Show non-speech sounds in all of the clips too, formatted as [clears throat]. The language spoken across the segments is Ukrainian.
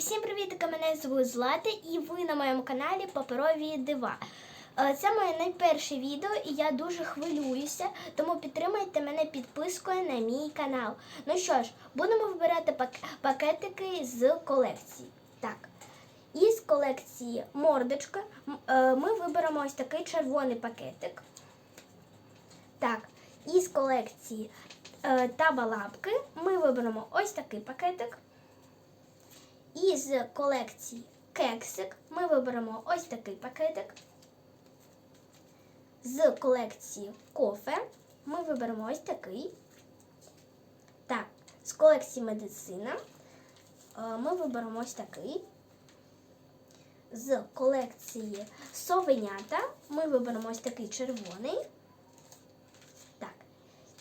всім привіт! Мене звуть Злата і ви на моєму каналі Паперові Дива. Е, Це моє найперше відео, і я дуже хвилююся, тому підтримайте мене підпискою на мій канал. Ну що ж, будемо вибирати пак- пакетики з колекції. Так, із колекції мордочка е, ми виберемо ось такий червоний пакетик. Так, із колекції е, табалапки ми виберемо ось такий пакетик. Із колекції кексик ми виберемо ось такий пакетик. З колекції кофе ми виберемо ось такий. Так, з колекції медицина е, ми виберемо ось такий. З колекції совенята ми виберемо ось такий червоний. Так.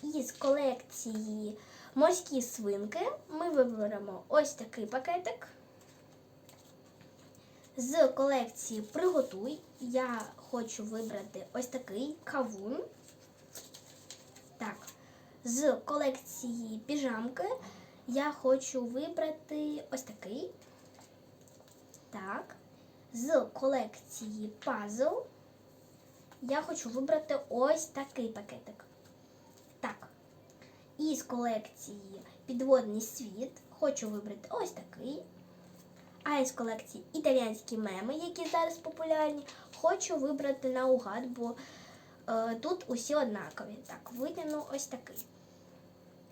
І колекції морські свинки ми виберемо ось такий пакетик. З колекції Приготуй я хочу вибрати ось такий кавун. Так. З колекції піжамки я хочу вибрати ось такий. Так. З колекції пазл я хочу вибрати ось такий пакетик. Так. Із колекції Підводний світ хочу вибрати ось такий. А із колекції італійські меми, які зараз популярні, хочу вибрати наугад, бо е, тут усі однакові. Так, витягну ось такий.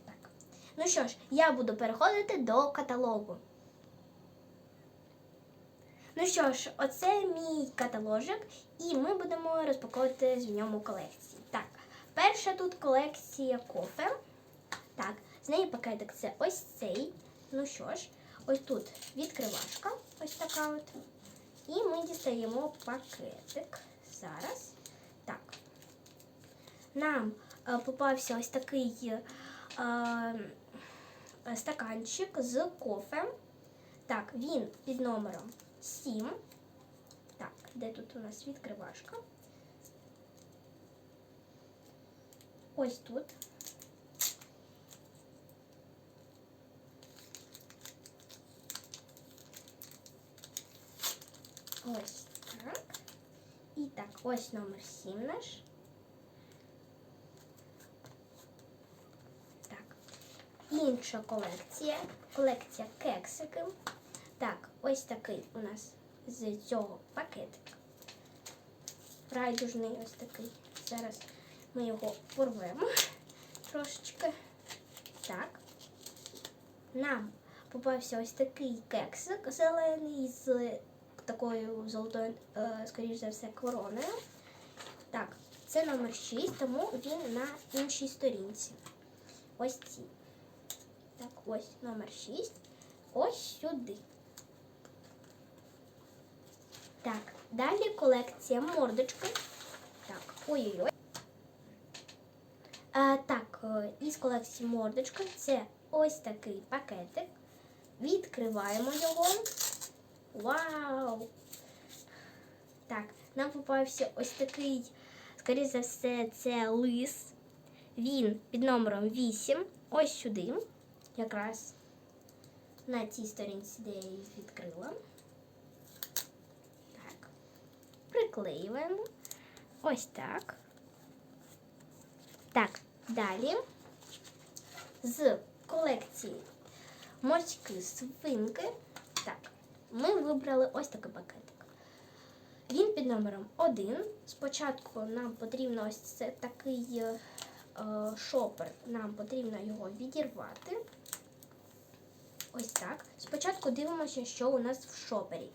Так. Ну що ж, я буду переходити до каталогу. Ну що ж, оце мій каталожик, і ми будемо розпаковувати в ньому колекції. Так, перша тут колекція кофе. Так, з неї пакетик це ось цей. Ну що ж, ось тут відкривашка, ось така от. І ми дістаємо пакетик. Зараз. Так. Нам е, попався ось такий е, стаканчик з кофе. Так, він під номером 7. Так, де тут у нас відкривашка? Ось тут. Ось так. І так, ось номер 7 наш. Так. Інша колекція. Колекція кексиків. Так, ось такий у нас з цього пакетика. Райдужний ось такий. Зараз ми його порвемо трошечки. Так. Нам попався ось такий кексик зелений з такою золотою, е, скоріш за все, короною. Так, це номер 6, тому він на іншій сторінці. Ось ці. Так, ось номер 6. Ось сюди. Так, далі колекція мордочки. Так, ой-ой-ой. Так, е, із колекції мордочка це ось такий пакетик. Відкриваємо його. Вау! Так, нам попався ось такий, скоріше за все, це лис. Він під номером 8. Ось сюди. Якраз на цій сторінці, де я її відкрила. Так. Приклеюємо. Ось так. Так, далі. З колекції морські свинки. Так, ми вибрали ось такий пакетик. Він під номером 1. Спочатку нам потрібно ось це такий е, шопер, нам потрібно його відірвати. Ось так. Спочатку дивимося, що у нас в шопері.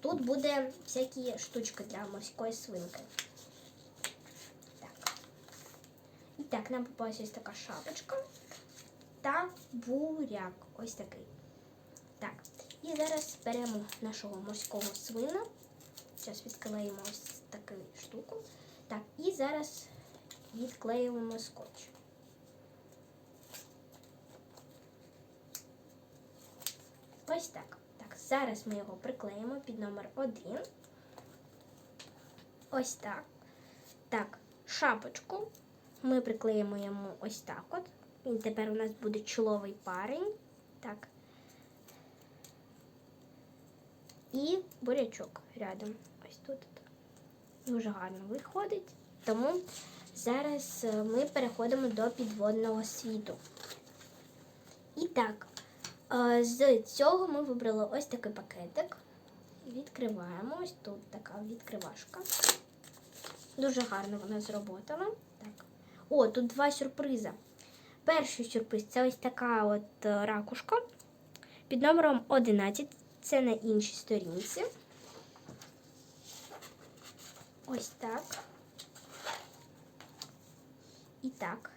Тут буде всякі штучки для морської свинки. Так. І так, нам попалася ось така шапочка та буряк. Ось такий. Так, і зараз беремо нашого морського свина. Зараз відклеїмо ось таку штуку. Так, і зараз відклеюємо скотч. Ось так. Так, зараз ми його приклеїмо під номер 1. Ось так. Так, шапочку ми приклеїмо йому ось так от. Він тепер у нас буде чоловий парень. Так. і бурячок рядом. Тут. Дуже гарно виходить. Тому зараз е, ми переходимо до підводного світу. І так, е, з цього ми вибрали ось такий пакетик. Відкриваємо. Ось тут така відкривашка. Дуже гарно вона зроботана. Так. О, тут два сюрпризи. Перший сюрприз це ось така от е, ракушка під номером 11. Це на іншій сторінці. Ось так. І так.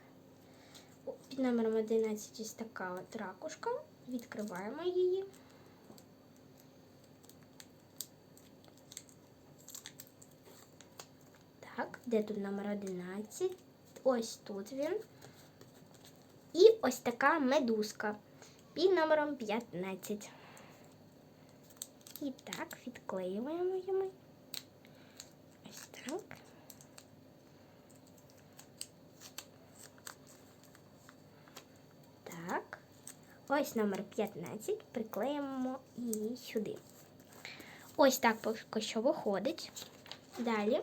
Під номером 11 ось така от ракушка. Відкриваємо її. Так, де тут номер 11? Ось тут він. І ось така медузка під номером 15. І так, відклеюємо її. Так. Так. Ось номер 15. Приклеїмо її сюди. Ось так поки що виходить. Далі.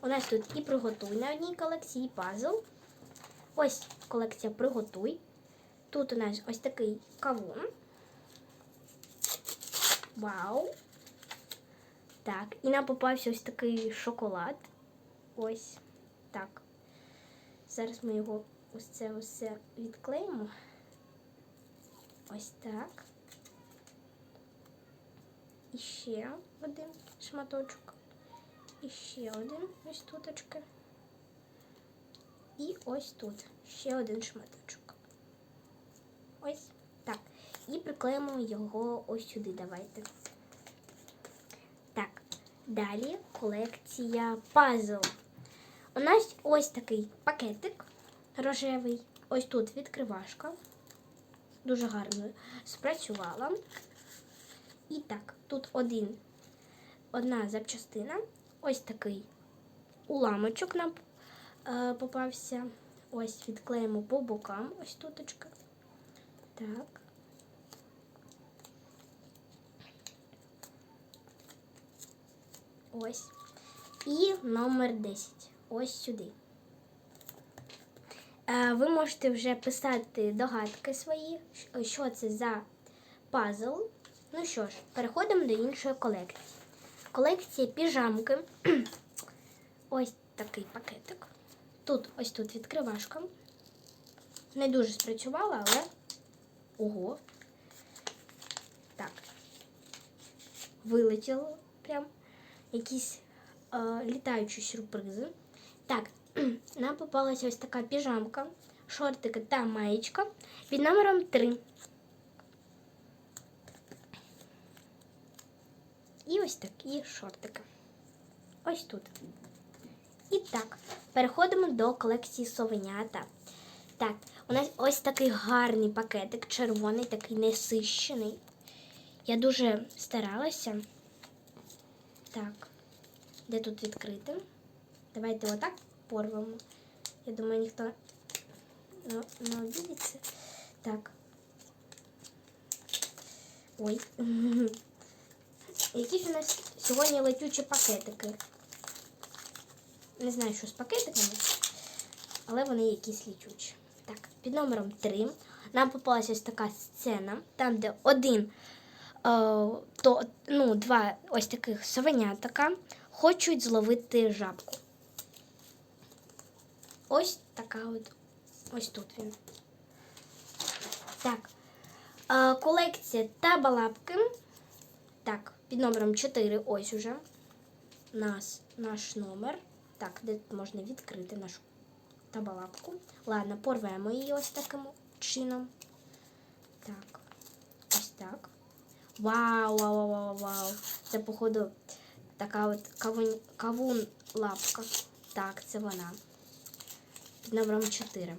У нас тут і приготуй на одній колекції і пазл. Ось колекція приготуй. Тут у нас ось такий кавун. Вау! Так, і нам попався ось такий шоколад. Ось так. Зараз ми його ось це все відклеїмо. Ось так. І ще один шматочок. І ще один ось туточки. І ось тут ще один шматочок. Ось так. І приклеїмо його ось сюди. Давайте. Далі колекція пазл. У нас ось такий пакетик рожевий. Ось тут відкривашка. Дуже гарно спрацювала. І так, тут один, одна запчастина. Ось такий уламочок нам е, попався. Ось відклеїмо по бокам. Ось туточка. Так. Ось. І номер 10. Ось сюди. Е, Ви можете вже писати догадки свої, що це за пазл. Ну що ж, переходимо до іншої колекції. Колекція піжамки. [clears throat] Ось такий пакетик. Тут ось тут відкривашка. Не дуже спрацювала, але ого. Так. Вилетіло прям якісь е, літаючі сюрпризи. Так, [clears throat] нам попалася ось така піжамка, шортики та маєчка під номером 3. І ось такі шортики. Ось тут. І так, переходимо до колекції совенята. Так, у нас ось такий гарний пакетик, червоний, такий несищений. Я дуже старалася. Так, де тут відкрити? Давайте отак порвемо. Я думаю, ніхто не, не обідеться. Так. Ой. [laughs] Які ж у нас сьогодні летючі пакетики? Не знаю, що з пакетиками, але вони якісь літючі. Так, під номером 3 нам попалася ось така сцена, там, де один, то, ну, два ось таких совенятка хочуть зловити жабку. Ось така от, ось тут він. Так, е, колекція табалапки. Так, під номером 4 ось уже нас, наш номер. Так, де тут можна відкрити нашу табалапку. Ладно, порвемо її ось таким чином. Так, ось так. Вау, вау, вау, вау, вау. Це, походу, така от кавун, кавун лапка. Так, це вона. Під номером 4.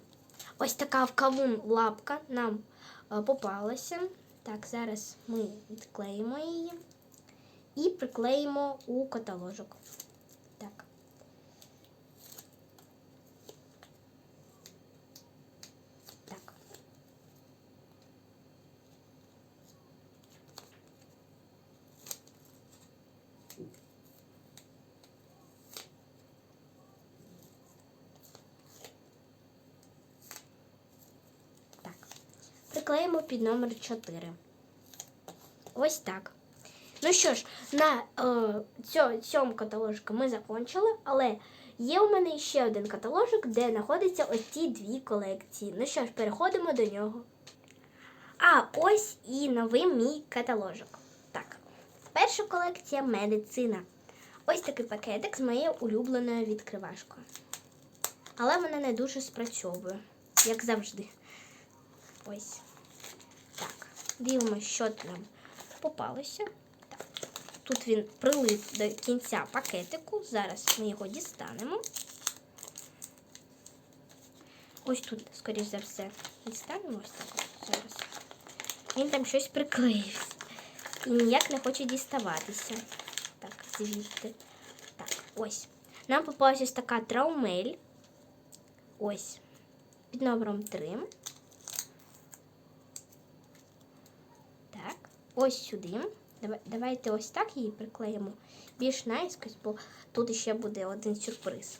Ось така кавун лапка нам е, попалася. Так, зараз ми відклеїмо її і приклеїмо у каталожок. Так. Так. Приклеїмо під номер 4. Ось так. Ну що ж, на е, цьо, цьому каталожку ми закончили, але є у мене ще один каталожок, де знаходяться ось ці дві колекції. Ну що ж, переходимо до нього. А ось і новий мій каталожок. Так, перша колекція медицина. Ось такий пакетик з моєю улюбленою відкривашкою. Але вона не дуже спрацьовує, як завжди. Ось. Дивимося, що там попалося. Тут він прилип до кінця пакетику. Зараз ми його дістанемо. Ось тут, скоріш за все, дістанемо ось так зараз. Він там щось приклеївся. І ніяк не хоче діставатися. Так, звідти. Так, ось. Нам попалась ось така траумель. Ось. Під номером 3. Так, ось сюди. Давайте ось так її приклеїмо більш наїскось, бо тут ще буде один сюрприз.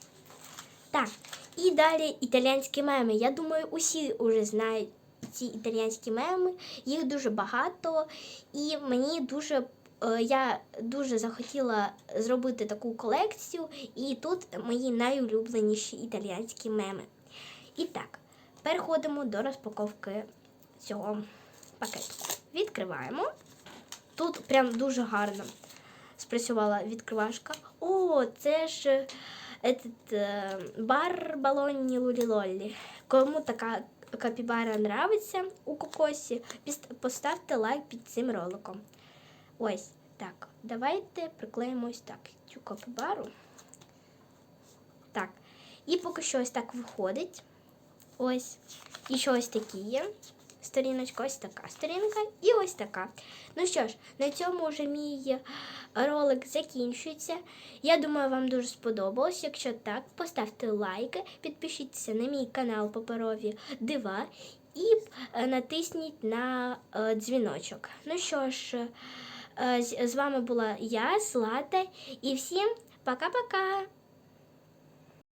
Так, і далі італійські меми. Я думаю, усі вже знають ці італійські меми. Їх дуже багато, і мені дуже. е, Я дуже захотіла зробити таку колекцію, і тут мої найулюбленіші італійські меми. І так, переходимо до розпаковки цього пакетику. Відкриваємо. Тут прям дуже гарно спрацювала відкривашка. О, це ж е, этот, е, бар балонні лулі-лоллі. Кому така капібара нравиться у кокосі, поставте лайк під цим роликом. Ось так. Давайте приклеїмо ось так цю капібару. Так. І поки що ось так виходить. Ось. І що ось такі є. Сторіночка, ось така сторінка і ось така. Ну що ж, на цьому вже мій ролик закінчується. Я думаю, вам дуже сподобалось. Якщо так, поставте лайки, підпишіться на мій канал Паперові Дива і е, натисніть на е, дзвіночок. Ну що ж, е, з вами була я, Злата, і всім пока-пока!